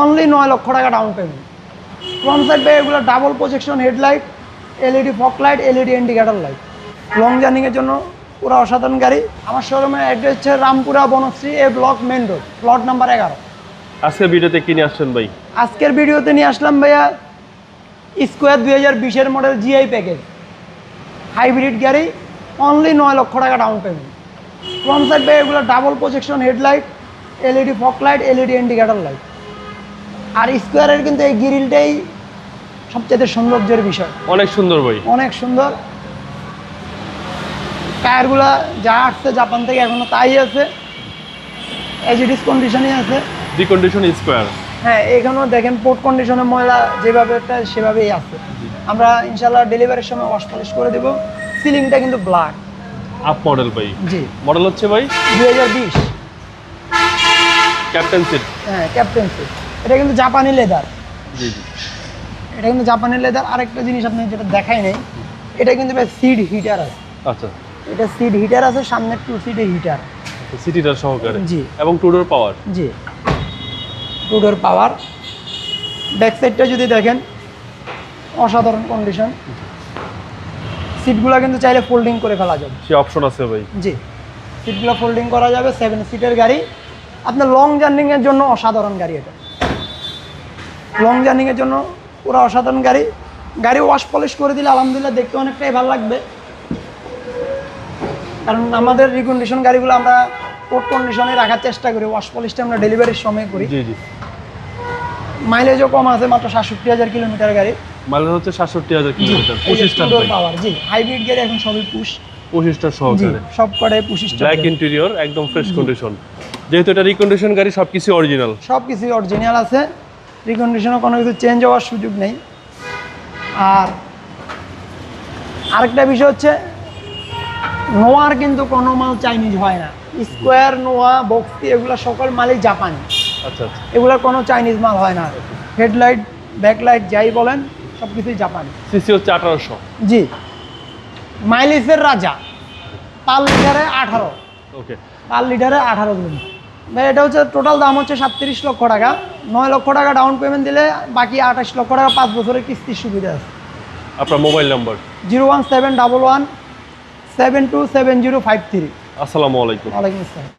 Only নয় লক্ষ টাকা ডাউন পেমেন্ট ফ্রন্ট সাইড ভাই এগুলো double projection headlight LED fog light LED indicator light long জার্নিংয়ের জন্য পুরো অসাধারণ গাড়ি। আমার শোরুমের অ্যাড্রেস হচ্ছে Rampura Banasree A block main road plot number এগারো। আজকের ভিডিওতে কিনে আসছেন ভাই? আজকের ভিডিওতে নিয়ে আসলাম ভাইয়া স্কোয়ার দুই হাজার বিশের মডেল জিআই প্যাকেজ হাইব্রিড গাড়ি অনলি নয় লক্ষ টাকা ডাউন পেমেন্ট ফ্রন্ট সাইড ভাই এগুলো double projection headlight LED fog light LED indicator light আর স্কোয়ারের কিন্তু এই গ্রিলটাই সবচেয়ে সৌন্দর্যের বিষয়। অনেক সুন্দর ভাই অনেক সুন্দর। টায়ারগুলা যা আসছে জাপান থেকে এখনও তাই আছে। এজিডিস কন্ডিশনই আছে। রিকন্ডিশন স্কোয়ার হ্যাঁ এখানেও দেখেন পোর্ট কন্ডিশনে ময়লা যেভাবে সেভাবেই আছে। আমরা ইনশাল্লাহ ডেলিভারির সময় ওয়াশ পলিশ করে দেবো। সিলিংটা কিন্তু ব্ল্যাক আপ মডেল ভাই জি। মডেল হচ্ছে ভাই দুই হাজার বিশ। ক্যাপ্টেন সিট হ্যাঁ ক্যাপ্টেন্সি এটা কিন্তু জাপানি লেদার। জি জি। এটা কিন্তু জাপানি লেদার। আরেকটা জিনিস আপনি যেটা দেখাই নেই এটা কিন্তু সিড হিটার আছে। আচ্ছা। এটা সিড হিটার আছে সামনে টু সিটের হিটার সিটিটার সহকারে। জি। এবং টুডোর পাওয়ার। জি। Tudor power. ব্যাক সাইডটা যদি দেখেন অসাধারণ কন্ডিশন সিটগুলো কিন্তু চাইলে ফোল্ডিং করে ফেলা যাবে। সে অপশন আছে ভাই। জি। সিটগুলো ফোল্ডিং করা যাবে সেভেন সিটের গাড়ি। আপনার লং জার্নিংয়ের জন্য অসাধারণ গাড়ি এটা। লং জার্নিংয়ের জন্য পুরো অসাধারণ গাড়ি। গাড়ি ওয়াশ পলিশ করে দিলে আলহামদুলিল্লাহ দেখতে অনেকটাই ভালো লাগবে। কারণ আমাদের রিকন্ডিশন গাড়িগুলো আমরা কোর্ট কন্ডিশনে রাখার চেষ্টা করি ওয়াশ পলিশটা আমরা ডেলিভারির সময় করি। জি জি। মাইলেজও কম আছে মাত্র সাতষট্টি হাজার কিলোমিটার গাড়ি। মাইলেজ হচ্ছে সাতষট্টি হাজার কিলোমিটার পঁচিশ স্টার ভাই পাওয়ার জি। হাইব্রিড গাড়ি এখন সবই পুশ পঁচিশ স্টার জি সহকারে সব কটাই পঁচিশ ব্ল্যাক ইন্টেরিয়র একদম ফ্রেশ কন্ডিশন যেহেতু এটা রিকন্ডিশন গাড়ি সব কিছু অরিজিনাল সব কিছুই অরিজিনাল আছে। রিকন্ডিশনও কোনো কিছু চেঞ্জ হওয়ার সুযোগ নেই। আর আরেকটা বিষয় হচ্ছে নোয়ার কিন্তু কোনো মাল চাইনিজ হয় না। স্কোয়ার নোয়া বক্সি এগুলো সকল মালই জাপানি আচ্ছা আচ্ছা। এগুলোর কোনো চাইনিজ মাল হয় না। হেডলাইট ব্যাকলাইট যাই বলেন সব কিছুই জাপানি সিসি হচ্ছে আঠারোশো। জি। মাইলেজের রাজা পার লিটারে আঠারো। ওকে পার লিটারে আঠারো কিলোমিটার ভাই এটা হচ্ছে টোটাল দাম হচ্ছে সাতত্রিশ লক্ষ টাকা। নয় লক্ষ টাকা ডাউন পেমেন্ট দিলে বাকি আঠাশ লক্ষ টাকা পাঁচ বছরের কিস্তির সুবিধা আছে। আপনার mobile number zero one seven double one seven two seven zero five three. আসসালামু আলাইকুম। ওয়ালাইকুম আসসালাম।